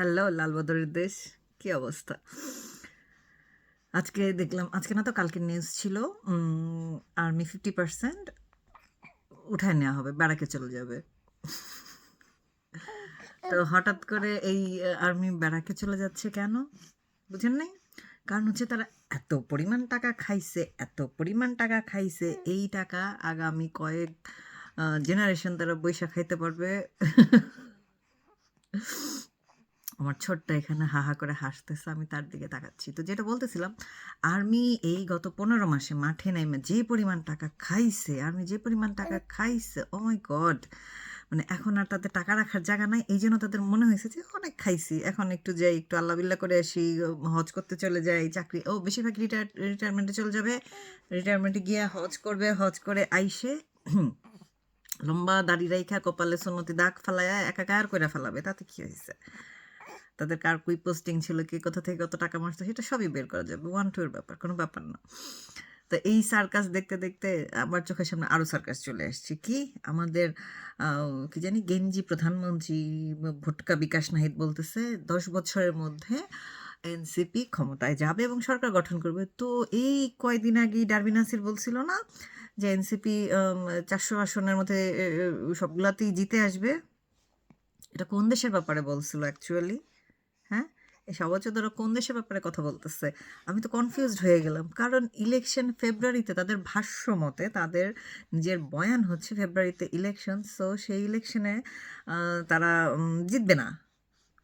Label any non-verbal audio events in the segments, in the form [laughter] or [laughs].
Hello লালবদরের দেশ। কি অবস্থা? আজকে দেখলাম, আজকে না তো কালকে নিউজ ছিল আর্মি ফিফটি পার্সেন্ট উঠায় নেওয়া হবে বেড়াকে চলে যাবে। তো হঠাৎ করে এই আর্মি বেড়াকে চলে যাচ্ছে কেন? বুঝেন নাই? কারণ হচ্ছে তারা এত পরিমাণ টাকা খাইছে, এত পরিমাণ টাকা খাইছে, এই টাকা আগামী কয়েক জেনারেশন তারা বৈশা খাইতে পারবে। আমার ছোট্ট এখানে হা হা করে হাসতেছে আমি তার দিকে তাকাচ্ছি। তো যেটা বলতেছিলাম আর্মি এই গত পনেরো মাসে মাঠে নেমে যে পরিমাণ টাকা খাইছে আর্মি যে পরিমাণ টাকা খাইছে ও মাই গড মানে এখন আর তাদের টাকা রাখার জায়গা নাই এই জন্য তাদের মনে হয়েছে যে অনেক খাইছি। এখন একটু যাই একটু আল্লাহ বিল্লাহ করে আসি হজ করতে চলে যাই চাকরি ও বেশিরভাগ রিটায়ার রিটায়ারমেন্টে চলে যাবে। রিটায়ারমেন্টে গিয়ে হজ করবে হজ করে আইসে লম্বা দাড়ি রাইখা কপালে সুন্নতি দাগ ফালায়া একাকার করে ফেলাবে তাতে কি হয়েছে? তাদের কার কুই পোস্টিং ছিল, কি কোথা থেকে কত টাকা মারছে, সেটা সবই বের করা যাবে। ওয়ান টু এর ব্যাপার, কোনো ব্যাপার না। তো এই সার্কাস দেখতে দেখতে আমার চোখের সামনে আরও সার্কাস চলে আসছে কি? আমাদের কি জানি, গেঞ্জি প্রধানমন্ত্রী ভোটকা বিকাশ নাহিদ বলতেছে, দশ বছরের মধ্যে এনসিপি ক্ষমতায় যাবে এবং সরকার গঠন করবে। তো এই কয়দিন আগেই ডারবিন নাসির বলছিল না যে এনসিপি চারশো আসনের মধ্যে সবগুলাতেই জিতে আসবে? এটা কোন দেশের ব্যাপারে বলছিল অ্যাকচুয়ালি এই সবাচে কোন দেশের ব্যাপারে কথা বলতেছে? আমি তো কনফিউজড হয়ে গেলাম। কারণ ইলেকশন ফেব্রুয়ারিতে তাদের ভাষ্য মতে তাদের নিজের বয়ান হচ্ছে ফেব্রুয়ারিতে ইলেকশন সো সেই ইলেকশনে তারা জিতবে না।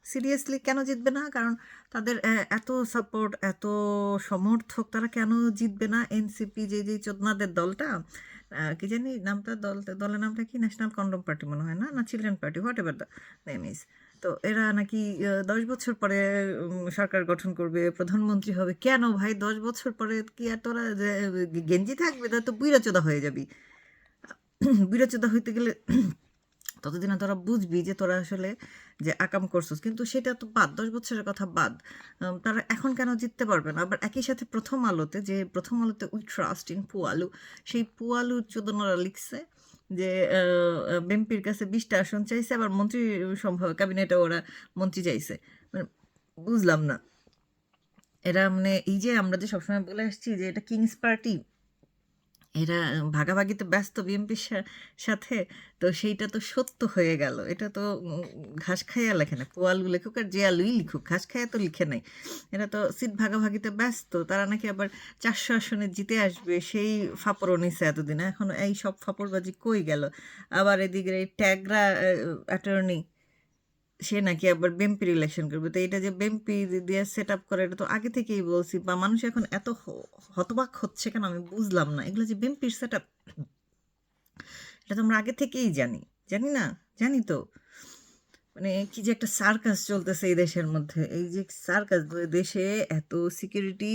সিরিয়াসলি কেন জিতবে না? কারণ তাদের এত সাপোর্ট এত সমর্থক তারা কেন জিতবে না? এনসিপি যে যে চোদনাদের দলটা কি জানি নামটা দল, দলের নামটা কি? ন্যাশনাল কন্ডম পার্টি মনে হয় না? না children party whatever the name is তো এরা নাকি দশ বছর পরে সরকার গঠন করবে, প্রধানমন্ত্রী হবে। কেন ভাই? দশ বছর পরে কি আর তোরা গেঞ্জি থাকবে? তা তো বুইরাচোদা হয়ে যাবি। [clears throat] বুইরাচোদা হইতে গেলে ততদিনে তোরা বুঝবি যে তোরা আসলে যে আকাম করছিস। কিন্তু সেটা তো বাদ, দশ বছরের কথা বাদ। তারা এখন কেন জিততে পারবে না? আবার একই সাথে প্রথম আলোতে যে, প্রথম আলোতে উই ট্রাস্ট ইন পুয়ালু, সেই পুয়ালু চোদনারা লিখছে যে বিএনপির কাছে বিশটা আসন চাইছে, আবার মন্ত্রী সম্ভব ক্যাবিনেটে ওরা মন্ত্রী চাইছে মানে বুঝলাম না। এরা মানে এই যে আমরা যে সবসময় বলে আসছি যে, এটা কিংস পার্টি এরা ভাগাভাগিতে ব্যস্ত বিএনপির সাথে, তো সেইটা তো সত্য হয়ে গেল। এটা তো ঘাস খাইয়া লেখে না। পোয়ালু লেখুক আর যে আলুই লিখুক, ঘাস খাইয়া তো লিখে নাই। এরা তো সিট ভাগাভাগিতে ব্যস্ত, তারা নাকি আবার চারশো আসনে জিতে আসবে, সেই ফাপড়ও নিছে এতদিন। এখন এই সব ফাপড়বাজি কই গেল? আবার এদিকে এই ট্যাগরা অ্যাটর্নি সে নাকি আবার বেম্পির ইলেকশন করবে। তো এটা যে বেম্পি দিয়ে সেট আপ করে, এটা তো আগে থেকেই বলছি বা মানুষ এখন এত হতবাক হচ্ছে কেন আমি বুঝলাম না। এগুলো যে বেম্পির সেট আপ এটা তো আমরা আগে থেকেই জানি। জানি না? জানি তো। মানে কি যে একটা সার্কাস চলতেছে এই দেশের মধ্যে। এই যে সার্কাস দেশে এত সিকিউরিটি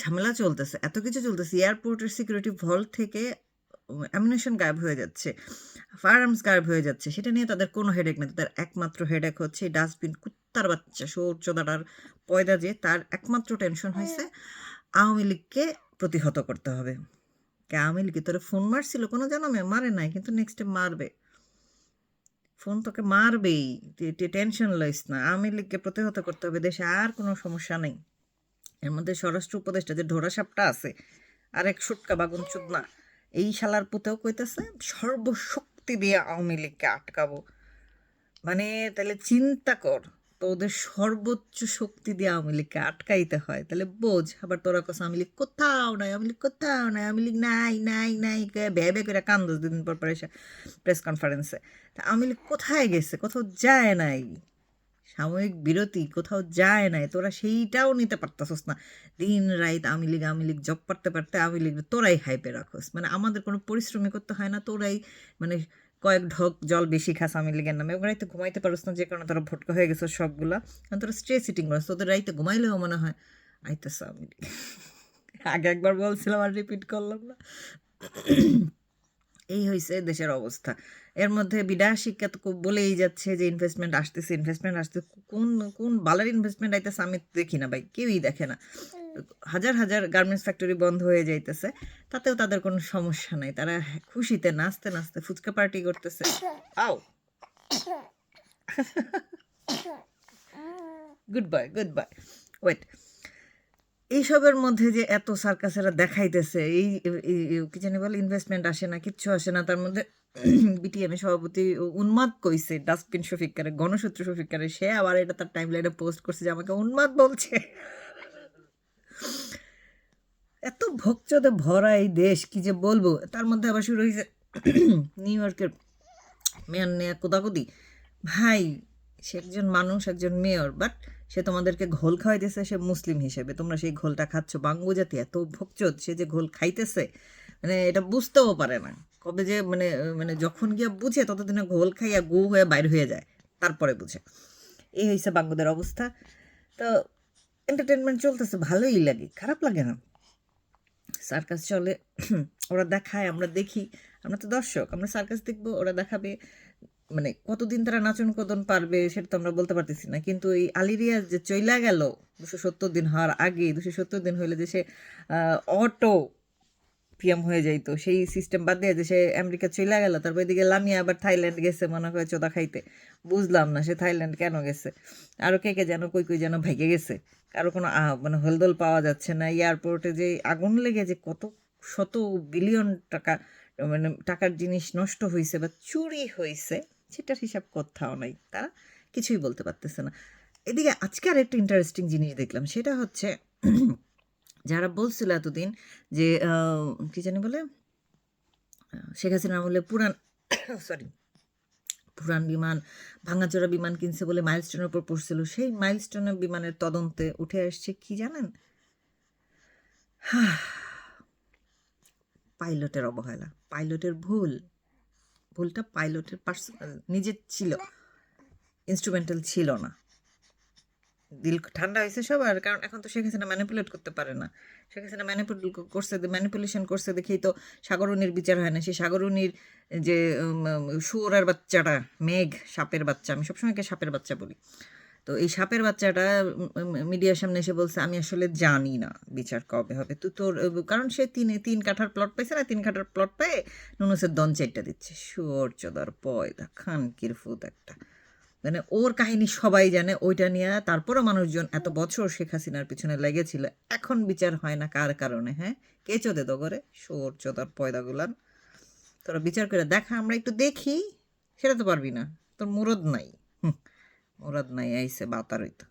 ঝামেলা চলতেছে, এত কিছু চলতেছে। এয়ারপোর্টের সিকিউরিটি ভল থেকে অ্যামিনেশন গায়েব হয়ে যাচ্ছে ফায়ার আর্মস গায়েব হয়ে যাচ্ছে, সেটা নিয়ে তাদের কোনো হেডেক নেই। তাদের একমাত্র হেডেক হচ্ছে ডাস্টবিন কুত্তার বাচ্চা সোর চোদাটার পয়দা যে, তার একমাত্র টেনশন হয়েছে আওয়ামী লীগকে প্রতিহত করতে হবে। কে আওয়ামী লীগ তোরে ফোন মারছিল কোনো জনমে মারে নাই, কিন্তু নেক্সটে মারবে। ফোন তোকে মারবেই টেনশন লইস না। আওয়ামী লীগকে প্রতিহত করতে হবে, দেশে আর কোনো সমস্যা নেই। এর মধ্যে স্বরাষ্ট্র উপদেষ্টা যে ঢোরা সাপটা আছে, আর এক সুটকা বাগুন চুদনা এই শালার পুতেও কইতেছে, সর্বশক্তি দিয়ে আওয়ামী লীগকে আটকাবো। মানে তাহলে চিন্তা কর তো ওদের সর্বোচ্চ শক্তি দিয়ে আওয়ামী লীগকে আটকাইতে হয়। তাহলে বোঝ, আবার তোরা কাছে আওয়ামী লীগ কোথাও নাই, আওয়ামী লীগ কোথাও নাই, আওয়ামী লীগ নাই নাই নাই ব্যয় করে কান দশ দিন পর পর প্রেস কনফারেন্সে তা আওয়ামী লীগ কোথায় গেছে? কোথাও যায় নাই। সাময়িক বিরতি, কোথাও যায় নাই, তোরা সেইটাও নিতে পারতাছস না। দিন রাইত আমি লীগ আমি লীগ জব পারতে পারতে আমি লীগ, তোরাই হাইপে রাখোস। মানে আমাদের কোনো পরিশ্রমী করতে হয় না, তোরাই মানে কয়েক ঢোক জল বেশি খাস আমি লীগের নামে। ওখানে তো ঘুমাইতে পারস না, যে কারণে তোরা ভটকা হয়ে গেছো সবগুলা। কারণ তোরা স্ট্রে সিটিং করস, তোদের রাইতে ঘুমাইলেও মনে হয়, আইতেছ আমি লীগ। [laughs] আগে একবার বলছিলাম আর রিপিট করলাম না। এই হয়েছে দেশের অবস্থা। এর মধ্যে বিডা শিক্ষা তো বলেই যাচ্ছে যে ইনভেস্টমেন্ট আসতেছে ইনভেস্টমেন্ট আসতে কোন কোন বালার ইনভেস্টমেন্ট আইতেছে আমি দেখি না ভাই, কেউই দেখে না। হাজার হাজার গার্মেন্টস ফ্যাক্টরি বন্ধ হয়ে যাইতেছে, তাতেও তাদের কোনো সমস্যা নাই। তারা খুশিতে নাচতে নাচতে ফুচকা পার্টি করতেছে। আও! Good bye good bye wait এইসবের মধ্যে যে এত সার্কাসেরা দেখাইতেছে, এই কি জানি বলে ইনভেস্টমেন্ট আসে না, কিচ্ছু আসে না, তার মধ্যে [clears throat] বিটিএম সভাপতি উন্মাদ কইছে, ডাস্টবিন শফিকারে গণসূত্র শফিকারে সে আবার এটা তার টাইম লাইনে পোস্ট করছে যে আমাকে উন্মাদ বলছে। এত ভোগচদে ভরা এই দেশ, কি যে বলব? তার মধ্যে আবার শুরু হয়েছে নিউ ইয়র্কের মেয়র নেয়া কোদাকুদি ভাই, সে একজন মানুষ, একজন মেয়র বাট সে তোমাদেরকে ঘোল খাওয়াইতেছে, সে মুসলিম হিসেবে। তোমরা সেই ঘোলটা খাচ্ছ। বাঙ্গু জাতি এত ভোগচদ, সে যে ঘোল খাইতেছে মানে এটা বুঝতেও পারে না। কবে যে মানে মানে যখন গিয়া বুঝে, ততদিনে ঘোল খাইয়া গু হয়ে বাইর হয়ে যায়। তারপরে বুঝে। এই হয়েছে বাঙ্গুদের অবস্থা। তো এন্টারটেনমেন্ট চলতেছে, ভালোই লাগে, খারাপ লাগে না। সার্কাস চলে, ওরা দেখায়, আমরা দেখি। আমরা তো দর্শক, আমরা সার্কাস দেখব, ওরা দেখাবে। মানে কতদিন তারা নাচন কদন পারবে সেটা তো আমরা বলতে পারতেছি না। কিন্তু এই আলিরিয়া যে চইলা গেল দুশো সত্তর দিন হওয়ার আগে, দুশো সত্তর দিন হইলে যে সে অটো পিএম হয়ে যাইতো, সেই সিস্টেম বাদ দিয়ে যে সে আমেরিকা চইলা গেল, তারপর এদিকে লামিয়া আবার থাইল্যান্ড গেছে মনে করে চোদা খাইতে। বুঝলাম না সে থাইল্যান্ড কেন গেছে? আরও কে কে যেন, কই কই যেন ভাইগে গেছে। কারও কোনো মানে হলদল পাওয়া যাচ্ছে না। এয়ারপোর্টে যে আগুন লেগে যে কত শত বিলিয়ন টাকা মানে টাকার জিনিস নষ্ট হয়েছে বা চুরি হয়েছে সেটার হিসাব কোথাও নাই তারা কিছুই বলতে পারতেছে না। এদিকে আজকে আর একটা ইন্টারেস্টিং জিনিস দেখলাম, সেটা হচ্ছে যারা বলছিল এতদিন যে কি জানি বলে, শেখ হাসিনা বলে পুরান সরি পুরান বিমান, ভাঙাচোরা বিমান কিনছে বলে মাইলস্টোনের উপর পড়ছিল, সেই মাইলস্টোনের বিমানের তদন্তে উঠে আসছে কি জানেন? পাইলটের অবহেলা, পাইলটের ভুল। ভুলটা পাইলটের পার্সোনাল নিজের ছিল। ইনস্ট্রুমেন্টাল ছিল না। দিল ঠান্ডা হয়েছে সবার, কারণ এখন তো শেখ হাসিনা ম্যানিপুলেট করতে পারে না। শেখ হাসিনা ম্যানিপুলেট করছে ম্যানিপুলেশন করছে দেখেই তো সাগরুনির বিচার হয় না। সেই সাগরুনির যে শুয়োরার বাচ্চাটা, মেঘ, সাপের বাচ্চা, আমি সবসময় একে সাপের বাচ্চা বলি। তো এই সাপের বাচ্চাটা মিডিয়ার সামনে এসে বলছে, আমি আসলে জানি না বিচার কবে হবে। তো তোর কারণ সে তিন তিন কাঠার প্লট পাইছে না, তিন কাঠার প্লট পেয়ে নুনুসের দন চারটা দিচ্ছে। শুয়োর চোদার পয়দা খান কিরফুত একটা। মানে ওর কাহিনী সবাই জানে, ওইটা নিয়ে তারপরও মানুষজন এত বছর শেখ হাসিনার পিছনে লেগেছিল। এখন বিচার হয় না কার কারণে হ্যাঁ? কে চোদে তো করে সোর চোদার পয়দাগুলান। তোরা বিচার করে দেখা, আমরা একটু দেখি। সেটা তো পারবি না। তোর মুরদ নাই। মুরদ নাই আইসে বাতার হইতো।